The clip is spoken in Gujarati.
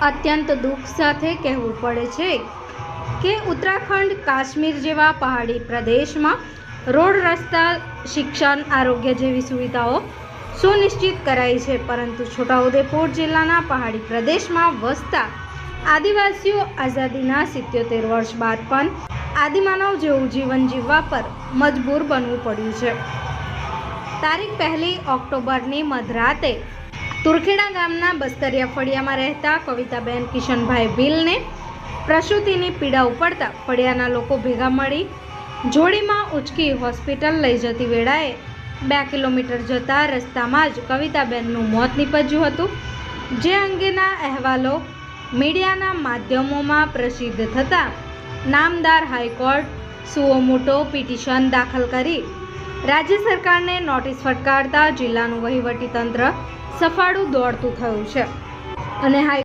અત્યંત દુઃખ સાથે કહેવું પડે છે કે ઉત્તરાખંડ કાશ્મીર જેવા પહાડી પ્રદેશમાં રોડ રસ્તા, શિક્ષણ, આરોગ્ય જેવી સુવિધાઓ સુનિશ્ચિત કરાઈ છે, પરંતુ છોટાઉદેપુર જિલ્લાના પહાડી પ્રદેશમાં વસતા આદિવાસીઓ આઝાદીના સિત્યોતેર વર્ષ બાદ પણ આદિમાનવ જેવું જીવન જીવવા પર મજબૂર બનવું પડ્યું છે. તારીખ પહેલી ઓક્ટોબરની મધરાતે તુરખેડા ગામના બસ્તરિયા ફળિયામાં રહેતા કવિતાબેન કિશનભાઈ ભીલને પ્રસૂતિની પીડા ઉપડતા ફળિયાના લોકો ભેગા મળી જોડીમાં ઉચકી હોસ્પિટલ લઈ જતી વેળાએ બે કિલોમીટર જતા રસ્તામાં જ કવિતાબેનનું મોત નીપજ્યું હતું. જે અંગેના અહેવાલો મીડિયાના માધ્યમોમાં પ્રસિદ્ધ થતાં નામદાર હાઈકોર્ટ, સુઓ મોટો પિટિશન દાખલ કરી રાજ્ય સરકારને નોટિસ ફટકારતા જિલ્લાનું વહીવટીતંત્ર સફાળું દોડતું થયું છે. અને હાઈ